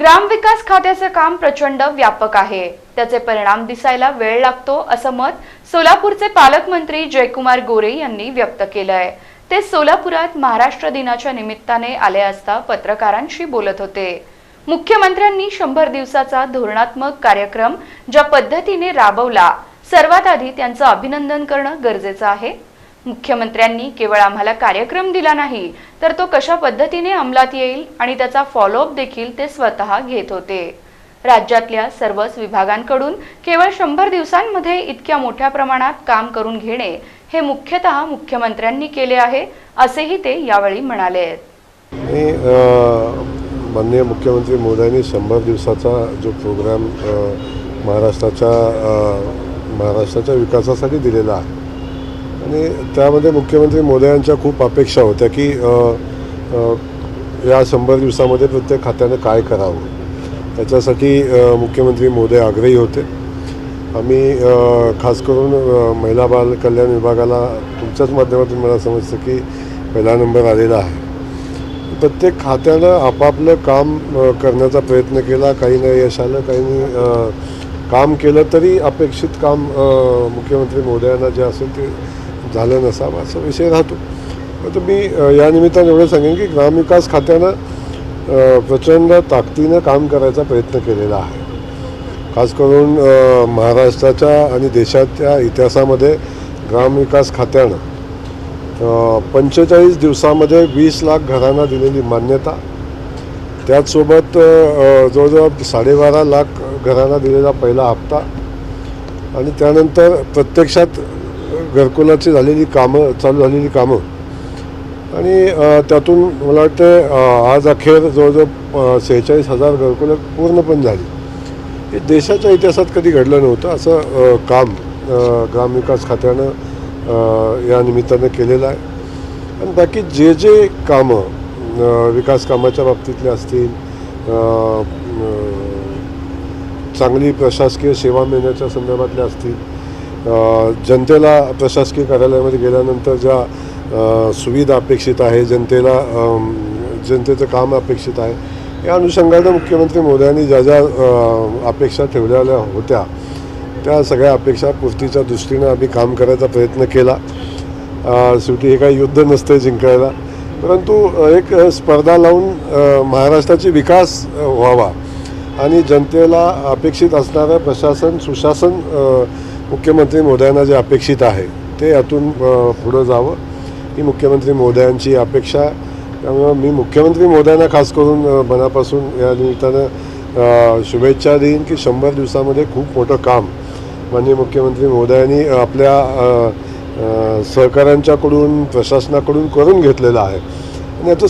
ग्रामविकास खात्याचं काम प्रचंड व्यापक आहे. त्याचे परिणाम दिसायला वेळ लागतो असं मत सोलापूरचे पालकमंत्री जयकुमार गोरे यांनी व्यक्त केलंय. ते सोलापुरात महाराष्ट्र दिनाच्या निमित्ताने आले असता पत्रकारांशी बोलत होते. मुख्यमंत्र्यांनी शंभर दिवसाचा धोरणात्मक कार्यक्रम ज्या पद्धतीने राबवला सर्वात आधी त्यांचं अभिनंदन करणं गरजेचं आहे. मुख्यमंत्र्यांनी केवळ आम्हाला कार्यक्रम दिला नाही तर तो कशा पद्धतीने अंमलात येईल आणि त्याचा फॉलोअप देखील ते स्वतः घेत होते. राज्यातल्या सर्वच विभागांकडून केवळ शंभर दिवसांमध्ये इतक्या मोठ्या प्रमाणात काम करून घेणे हे मुख्यतः मुख्यमंत्र्यांनी केले आहे असेही ते यावेळी म्हणाले. आणि माननीय मुख्यमंत्री मोदयांनी शंभर दिवसाचा जो प्रोग्राम महाराष्ट्राच्या महाराष्ट्राच्या विकासासाठी दिलेला आहे आणि त्यामध्ये मुख्यमंत्री मोदयांच्या खूप अपेक्षा होत्या की या शंभर दिवसामध्ये प्रत्येक खात्यानं काय करावं. त्याच्यासाठी मुख्यमंत्री मोदय आग्रही होते. आम्ही खास करून महिला बाल कल्याण विभागाला तुमच्याच माध्यमातून मला समजतं की पहिला नंबर आलेला आहे. प्रत्येक खात्यानं आपापलं काम करण्याचा प्रयत्न केला. काहींना यश आलं काहींनी काम केलं तरी अपेक्षित काम मुख्यमंत्री मोदयांना जे असेल ते झालं नसावा असा विषय राहतो. तर मी या निमित्तानं एवढं सांगेन की ग्रामविकास खात्यानं प्रचंड ताकदीनं काम करायचा प्रयत्न केलेला आहे. खास करून महाराष्ट्राच्या आणि देशाच्या इतिहासामध्ये ग्रामविकास खात्यानं पंचेचाळीस दिवसामध्ये वीस लाख घरांना दिलेली मान्यता. त्याचसोबत जवळजवळ साडेबारा लाख घरांना दिलेला पहिला हप्ता. आणि त्यानंतर प्रत्यक्षात घरकुलाची झालेली कामं चालू झालेली कामं. आणि त्यातून मला वाटतं आज अखेर जवळजवळ सेहेचाळीस हजार घरकुलं पूर्ण पण झाली. हे देशाच्या इतिहासात कधी घडलं नव्हतं असं काम ग्रामविकास खात्यानं या निमित्तानं केलेलं आहे. आणि बाकी जे जे कामं विकास कामाच्या बाबतीतले असतील चांगली प्रशासकीय सेवा मिळण्याच्या संदर्भातल्या असतील जनतेला प्रशासकीय कार्यालयामध्ये गेल्यानंतर ज्या सुविधा अपेक्षित आहे जनतेला जनतेचं काम अपेक्षित आहे या अनुषंगानं मुख्यमंत्री मोदयांनी ज्या ज्या अपेक्षा ठेवलेल्या होत्या त्या सगळ्या अपेक्षा पूर्तीच्या दृष्टीनं आम्ही काम करायचा प्रयत्न केला. शेवटी हे काही युद्ध नसतं जिंकायला. परंतु एक स्पर्धा लावून महाराष्ट्राची विकास व्हावा आणि जनतेला अपेक्षित असणारं प्रशासन सुशासन मुख्यमंत्री मोदयांना जे अपेक्षित आहे ते यातून पुढं जावं. ही मुख्यमंत्री मोदयांची अपेक्षा. त्यामुळं मी मुख्यमंत्री मोदयांना खास करून मनापासून या निमित्तानं शुभेच्छा देईन की शंभर दिवसामध्ये खूप मोठं काम माननीय मुख्यमंत्री मोदयांनी आपल्या सहकाऱ्यांच्याकडून प्रशासनाकडून करून घेतलेलं आहे. आणि याचं